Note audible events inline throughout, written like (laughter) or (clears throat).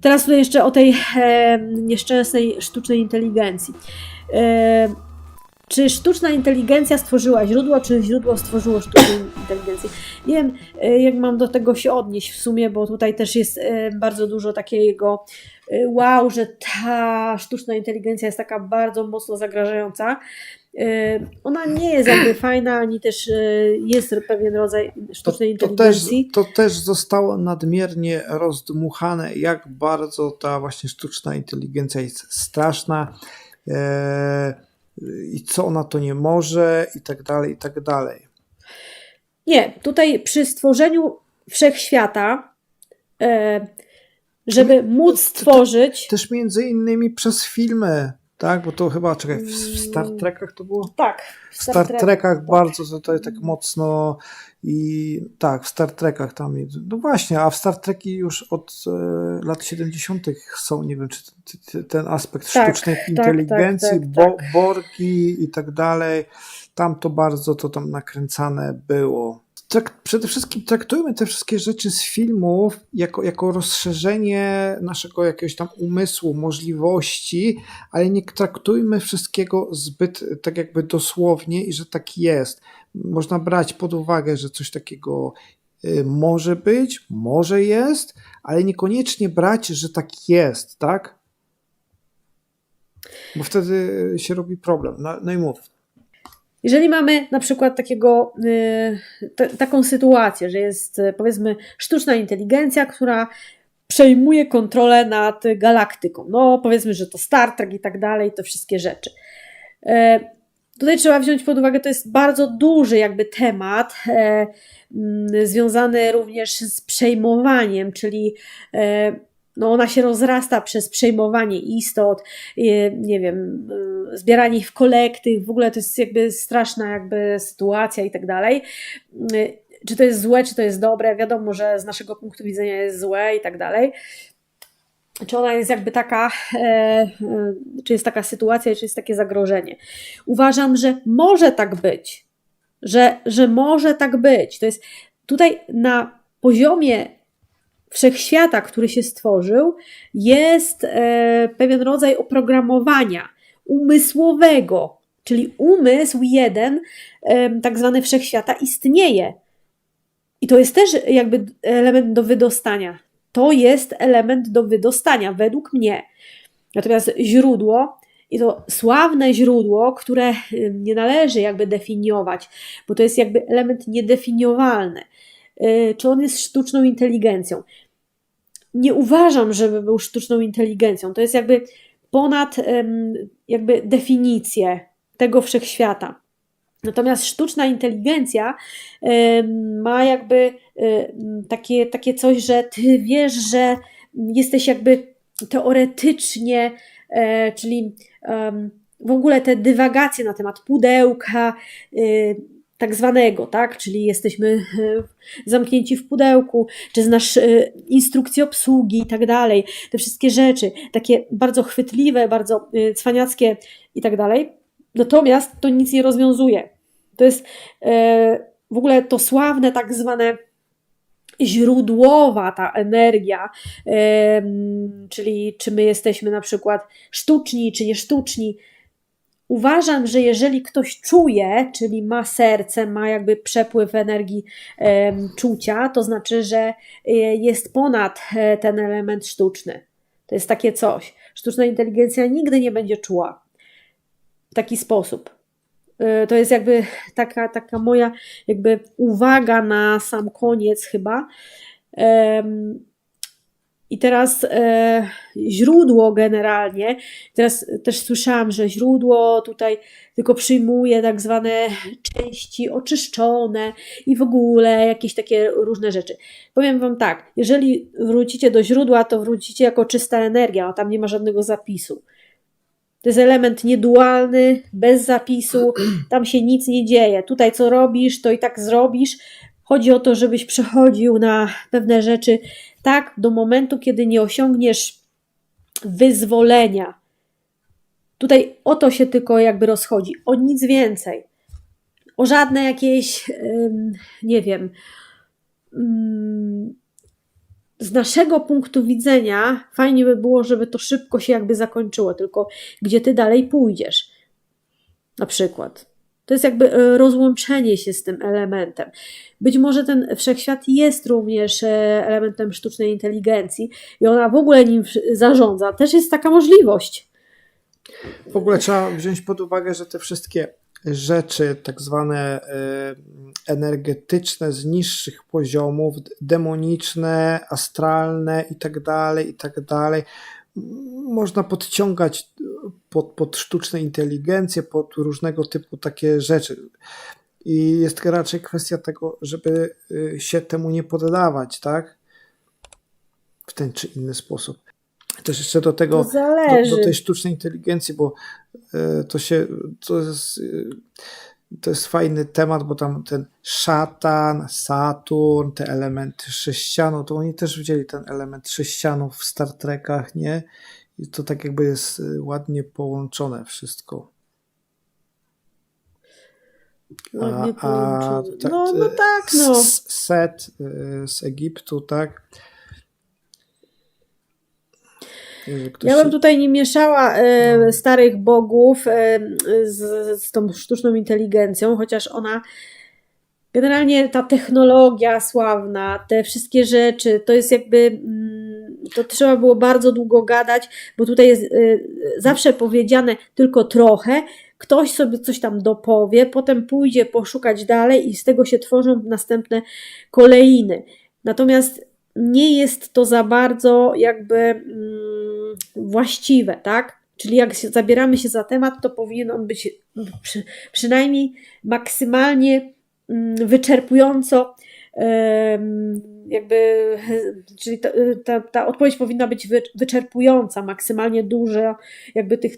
Teraz tutaj jeszcze o tej e, nieszczęsnej sztucznej inteligencji. E, czy sztuczna inteligencja stworzyła źródło, czy źródło stworzyło sztuczną inteligencję? Nie wiem, e, jak mam do tego się odnieść w sumie, bo tutaj też jest e, bardzo dużo takiego e, wow, że ta sztuczna inteligencja jest taka bardzo mocno zagrażająca. Ona nie jest jakby (clears throat) fajna, ani też jest pewien rodzaj sztucznej to, to, też, inteligencji. to też zostało nadmiernie rozdmuchane, jak bardzo ta właśnie sztuczna inteligencja jest straszna e, i co ona to nie może i tak dalej, i tak dalej. Nie, tutaj przy stworzeniu wszechświata, e, żeby móc stworzyć. Też między innymi przez filmy, tak? Bo to chyba, czekaj, w, w Star Mm. Trekach to było? Tak, W Star, Trek. Trekach bardzo to, jest tak mocno i tak, w Star Trekach tam. No właśnie, a w Star Treki już od e, lat 70. są, nie wiem, czy t- t- ten aspekt Tak, sztucznej tak, inteligencji, tak, tak, bo, tak. borgi i tak dalej, tam to bardzo to tam nakręcane było. Trak, przede wszystkim traktujmy te wszystkie rzeczy z filmów jako, jako rozszerzenie naszego jakiegoś tam umysłu, możliwości, ale nie traktujmy wszystkiego zbyt tak jakby dosłownie i że tak jest. Można brać pod uwagę, że coś takiego y, może być, może jest, ale niekoniecznie brać, że tak jest, tak? Bo wtedy się robi problem. No, no i mów. Jeżeli mamy na przykład takiego, y, t- taką sytuację, że jest y, powiedzmy sztuczna inteligencja, która przejmuje kontrolę nad galaktyką. No, powiedzmy, że to Star Trek i tak dalej, to wszystkie rzeczy. E, Tutaj trzeba wziąć pod uwagę, to jest bardzo duży jakby temat, e, mm, związany również z przejmowaniem, czyli e, no ona się rozrasta przez przejmowanie istot, e, nie wiem, e, zbieranie ich w kolekty, w ogóle to jest jakby straszna jakby sytuacja i tak dalej. E, Czy to jest złe, czy to jest dobre? Wiadomo, że z naszego punktu widzenia jest złe i tak dalej czy ona jest jakby taka, e, e, czy jest taka sytuacja, czy jest takie zagrożenie. Uważam, że może tak być, że, że może tak być. To jest tutaj na poziomie wszechświata, który się stworzył, jest e, pewien rodzaj oprogramowania umysłowego, czyli umysł jeden, e, tak zwany wszechświata, istnieje. I to jest też jakby element do wydostania. To jest element do wydostania, według mnie. Natomiast źródło, i to sławne źródło, które y, nie należy jakby definiować, bo to jest jakby element niedefiniowalny. Y, Czy on jest sztuczną inteligencją? Nie uważam, żeby był sztuczną inteligencją. To jest jakby ponad jakby definicję tego wszechświata. Natomiast sztuczna inteligencja ma jakby em, takie, takie coś, że ty wiesz, że jesteś jakby teoretycznie, e, czyli w ogóle te dywagacje na temat pudełka, y, tak zwanego, tak? Czyli jesteśmy e, zamknięci w pudełku, czy znasz e, instrukcję obsługi i tak dalej. Te wszystkie rzeczy, takie bardzo chwytliwe, bardzo e, cwaniackie i tak dalej. Natomiast to nic nie rozwiązuje. To jest w ogóle to sławne tak zwane źródłowa ta energia, czyli czy my jesteśmy na przykład sztuczni, czy nie sztuczni. Uważam, że jeżeli ktoś czuje, czyli ma serce, ma jakby przepływ energii em, czucia, to znaczy, że e, jest ponad e, ten element sztuczny. To jest takie coś. Sztuczna inteligencja nigdy nie będzie czuła w taki sposób. Y, To jest jakby taka, taka moja jakby uwaga na sam koniec chyba. I teraz e, źródło generalnie, teraz też słyszałam, że źródło tutaj tylko przyjmuje tak zwane części oczyszczone i w ogóle jakieś takie różne rzeczy. Powiem Wam tak, jeżeli wrócicie do źródła, to wrócicie jako czysta energia, a tam nie ma żadnego zapisu. To jest element niedualny, bez zapisu, tam się nic nie dzieje. Tutaj co robisz, to i tak zrobisz. Chodzi o to, żebyś przechodził na pewne rzeczy tak do momentu, kiedy nie osiągniesz wyzwolenia. Tutaj o to się tylko jakby rozchodzi, o nic więcej. O żadne jakieś, nie wiem, ym, z naszego punktu widzenia fajnie by było, żeby to szybko się jakby zakończyło, tylko gdzie ty dalej pójdziesz. Na przykład. To jest jakby e, rozłączenie się z tym elementem. Być może ten wszechświat jest również e, elementem sztucznej inteligencji i ona w ogóle nim zarządza. Też jest taka możliwość. W ogóle trzeba wziąć pod uwagę, że te wszystkie rzeczy, tak zwane y, energetyczne z niższych poziomów, demoniczne, astralne i tak dalej, i tak dalej, można podciągać pod, pod sztuczne inteligencje, pod różnego typu takie rzeczy. I jest raczej kwestia tego, żeby y, się temu nie poddawać, tak? W ten czy inny sposób. Też jeszcze do tego, do, do tej sztucznej inteligencji, bo e, to się, to jest, e, to jest fajny temat, bo tam ten szatan, Saturn, te elementy sześcianu, to oni też wzięli ten element sześcianów w Star Trekach, nie? I to tak jakby jest e, ładnie połączone wszystko. Ładnie A- a połączone. tak, No, no e, tak, no. Set e, z Egiptu, tak? Ktoś Ja bym tutaj nie mieszała e, No. starych bogów e, z, z tą sztuczną inteligencją, chociaż ona generalnie ta technologia sławna, te wszystkie rzeczy, to jest jakby mm, to trzeba było bardzo długo gadać, bo tutaj jest e, zawsze powiedziane tylko trochę. Ktoś sobie coś tam dopowie, potem pójdzie poszukać dalej i z tego się tworzą następne kolejny. Natomiast nie jest to za bardzo jakby mm, właściwe, tak? Czyli jak się, zabieramy się za temat, to powinien on być przy, przynajmniej maksymalnie mm, wyczerpująco jakby, czyli ta, ta, ta odpowiedź powinna być wy, wyczerpująca, maksymalnie dużo jakby tych,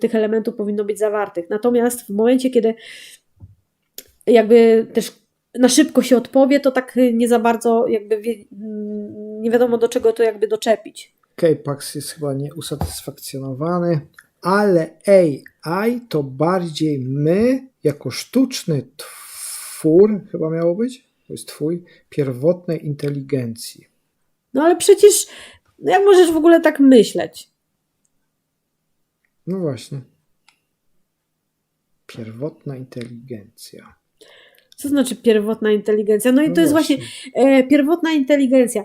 tych elementów powinno być zawartych. Natomiast w momencie, kiedy jakby też na szybko się odpowie, to tak nie za bardzo jakby wie, nie wiadomo do czego to jakby doczepić. K-Pax jest chyba nieusatysfakcjonowany, ale AI to bardziej my, jako sztuczny twór, chyba miało być, to jest twój, pierwotnej inteligencji. No ale przecież no jak możesz w ogóle tak myśleć? No właśnie. Pierwotna inteligencja. Co znaczy pierwotna inteligencja? No i No to jest właśnie e, pierwotna inteligencja.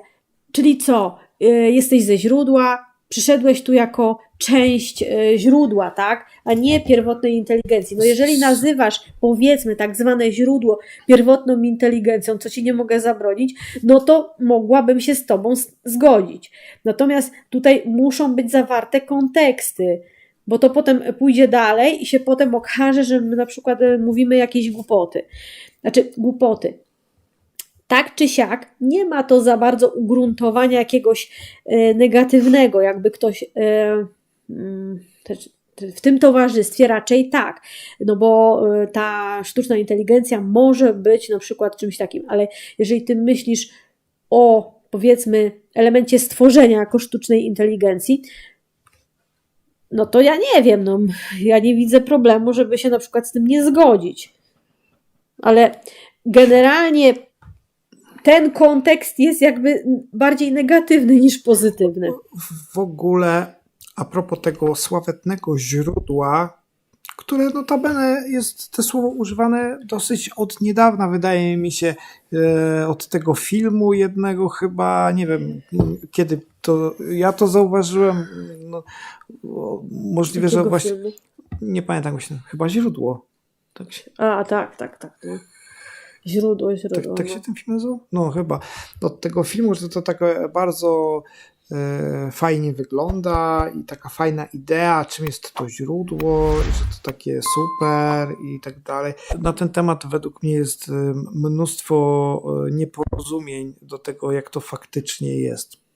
Czyli co? E, jesteś ze źródła, przyszedłeś tu jako część e, źródła, tak? A nie pierwotnej inteligencji. No jeżeli nazywasz, powiedzmy, tak zwane źródło pierwotną inteligencją, co ci nie mogę zabronić, no to mogłabym się z tobą zgodzić. Natomiast tutaj muszą być zawarte konteksty, bo to potem pójdzie dalej i się potem okaże, że my na przykład e, mówimy jakieś głupoty. Znaczy, głupoty tak czy siak nie ma to za bardzo ugruntowania jakiegoś e, negatywnego, jakby ktoś e, mm, w tym towarzystwie raczej tak, no bo ta sztuczna inteligencja może być na przykład czymś takim, ale jeżeli ty myślisz o powiedzmy elemencie stworzenia jako sztucznej inteligencji, no to ja nie wiem, no, ja nie widzę problemu, żeby się na przykład z tym nie zgodzić. Ale generalnie ten kontekst jest jakby bardziej negatywny niż pozytywny. W ogóle, a propos tego sławetnego źródła, które notabene jest to słowo używane dosyć od niedawna, wydaje mi się, e, od tego filmu jednego chyba, nie wiem kiedy to, ja to zauważyłem, no, możliwe, że właśnie, nie pamiętam właśnie, chyba źródło. Tak się, A, tak, tak, tak. No. Źródło, tak, źródło. tak się ten film nazywał? No chyba. Od tego filmu, że to tak bardzo e, fajnie wygląda i taka fajna idea, czym jest to źródło, i że to takie super i tak dalej. Na ten temat według mnie jest e, mnóstwo e, nieporozumień do tego, jak to faktycznie jest.